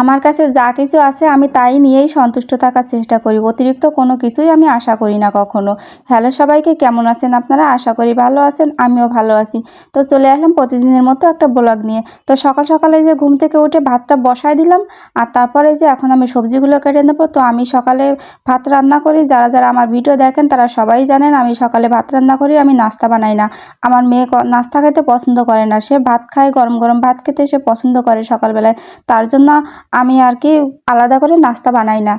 আমার কাছে যা কিছু আছে আমি তাই নিয়েই সন্তুষ্ট থাকার চেষ্টা করি। অতিরিক্ত কোনো কিছুই আমি আশা করি না কখনো। হ্যালো সবাইকে, কেমন আছেন আপনারা? আশা করি ভালো আছেন, আমিও ভালো আছি। তো চলে আসলাম প্রতিদিনের মতো একটা ব্লগ নিয়ে। তো সকাল সকালে যে ঘুম থেকে উঠে ভাতটা বসাই দিলাম, আর তারপরে যে এখন আমি সবজিগুলো কেটে নেব। তো আমি সকালে ভাত রান্না করি। যারা যারা আমার ভিডিও দেখেন তারা সবাই জানেন আমি সকালে ভাত রান্না করি, আমি নাস্তা বানাই না। আমার মেয়ে নাস্তা খেতে পছন্দ করে না। সে ভাত খায়, গরম গরম ভাত খেতে সে পছন্দ করে সকালবেলায়। তার জন্য আমি আর কি আলাদা করে নাস্তা বানাই না।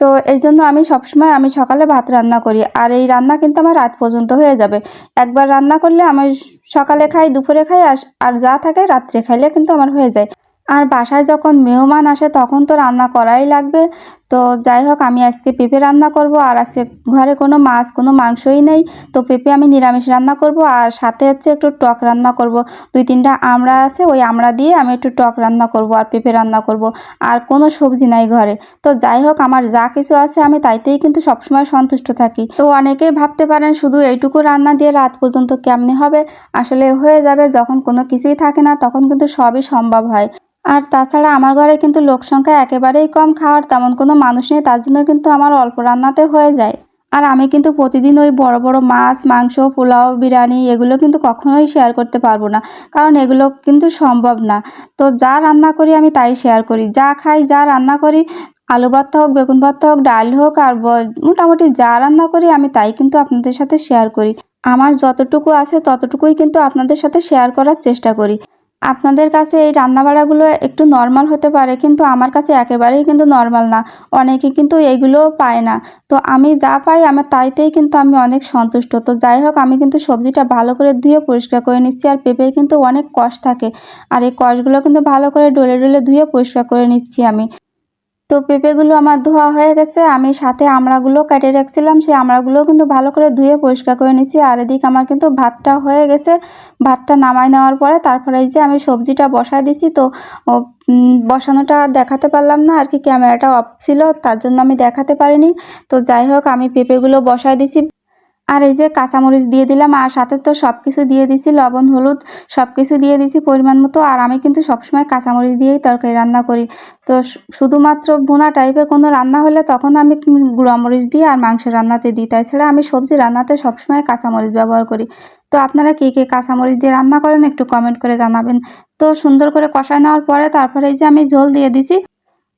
তো এই জন্য আমি সবসময় আমি সকালে ভাত রান্না করি। আর এই রান্না কিন্তু আমার রাত পর্যন্ত হয়ে যাবে। একবার রান্না করলে আমি সকালে খাই, দুপুরে খাই, আর যা থাকে রাত্রে খাইলে কিন্তু আমার হয়ে যায়। আর বাসায় যখন মেহমান আসে তখন তো রান্না করাই লাগবে। তো যাই হোক, আমি আজকে পেঁপে রান্না করব আর আজকে ঘরে কোনো মাছ, কোনো মাংসই নেই। তো পেঁপে আমি নিরামিষ রান্না করব আর সাথে হচ্ছে একটু টক রান্না করব। দুই তিনটা আমড়া আছে, ওই আমড়া দিয়ে আমি একটু টক রান্না করব আর পেঁপে রান্না করব। আর কোনো সবজি নাই ঘরে। তো যাই হোক, আমার যা কিছু আছে আমি তাইতেই কিন্তু সবসময় সন্তুষ্ট থাকি। তো অনেকেই ভাবতে পারেন, শুধু এইটুকু রান্না দিয়ে রাত পর্যন্ত কেমনি হবে? আসলে হয়ে যাবে, যখন কোনো কিছুই থাকে না, তখন কিন্তু সবই সম্ভব হয়। আর তাছাড়া আমার ঘরে কিন্তু লোক সংখ্যা একেবারেই কম, খাওয়ার তেমন কোনো মানুষ নেই, তার জন্য কিন্তু আমার অল্প রান্নাতে হয়ে যায়। আর আমি কিন্তু প্রতিদিন ওই বড় বড় মাছ, মাংস, পোলাও, বিরিয়ানি এগুলো কিন্তু কখনোই শেয়ার করতে পারব না, কারণ এগুলো কিন্তু সম্ভব না। তো যা রান্না করি আমি তাই শেয়ার করি। যা খাই, যা রান্না করি, আলু ভর্তা হোক, বেগুন ভর্তা হোক, ডাল হোক, আর মোটামুটি যা রান্না করি আমি তাই কিন্তু আপনাদের সাথে শেয়ার করি। আমার যতটুকু আছে ততটুকুই কিন্তু আপনাদের সাথে শেয়ার করার চেষ্টা করি। আপনাদের কাছে এই রান্নাবাড়াগুলো একটু নর্মাল হতে পারে, কিন্তু আমার কাছে একেবারেই কিন্তু নর্মাল না। অনেকে কিন্তু এইগুলোও পায় না। তো আমি যা পাই আমার তাইতেই কিন্তু আমি অনেক সন্তুষ্ট। তো যাই হোক, আমি কিন্তু সবজিটা ভালো করে ধুয়ে পরিষ্কার করে নিচ্ছি আর পেঁপে কিন্তু অনেক কষ থাকে। আর এই কষগুলো কিন্তু ভালো করে ডলে ডলে ধুয়ে পরিষ্কার করে নিচ্ছি আমি। তো পেঁপেগুলো আমার ধোয়া হয়ে গেছে। আমি সাথে আমড়াগুলো কেটে রাখছিলাম। সেই আমড়াগুলো কিন্তু ভালো করে ধুয়ে পরিষ্কার করে নিছি আর এদিকে আমার কিন্তু ভাতটা হয়ে গেছে। ভাতটা নামাই নেওয়ার পরে তারপরে এই যে আমি সবজিটা বসায় দিছি তো বসানোটা আর দেখাতে পারলাম না। আর কি ক্যামেরাটা অফ ছিল, তার জন্য আমি দেখাতে পারিনি। তো যাই হোক, আমি পেঁপেগুলো বসায় দিছি আর এই যে কাঁচামরিচ দিয়ে দিলাম, আর সাথে তো সব কিছু দিয়ে দিছি, লবণ, হলুদ সব কিছু দিয়ে দিছি পরিমাণ মতো, আর আমি কিন্তু সবসময় কাঁচামরিচ দিয়েই তরকারি রান্না করি। তো শুধুমাত্র ভুনা টাইপের কোনো রান্না হলে তখন আমি গুঁড়ামরিচ দিই আর মাংস রান্নাতে দিই। তাছাড়া আমি সবজি রান্নাতে সবসময় কাঁচামরিচ ব্যবহার করি। তো আপনারা কে কে কাঁচামরিচ দিয়ে রান্না করেন একটু কমেন্ট করে জানাবেন। তো সুন্দর করে কষায় নেওয়ার পরে তারপরে এই যে আমি ঝোল দিয়ে দিছি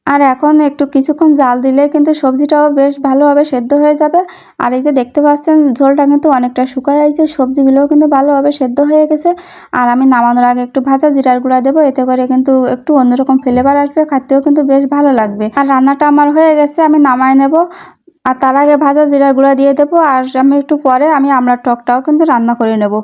আর এখন একটু কিছুক্ষণ জাল দিলে কিন্তু সবজিটাও বেশ ভালোভাবে সেদ্ধ হয়ে যাবে। আর এই যে দেখতে পাচ্ছেন, ঝোলটা কিন্তু অনেকটা শুকায় আছে সবজিগুলোও কিন্তু ভালোভাবে সেদ্ধ হয়ে গেছে। আর আমি নামানোর আগে একটু ভাজা জিরার গুঁড়া দেবো, এতে করে কিন্তু একটু অন্যরকম ফ্লেভার আসবে খাতেও কিন্তু বেশ ভালো লাগবে। আর রান্নাটা আমার হয়ে গেছে, আমি নামায় নেব। আর তার আগে ভাজা জিরার গুঁড়া দিয়ে দেবো, আর আমি একটু পরে আমি আমরা টকটাও কিন্তু রান্না করে নেব।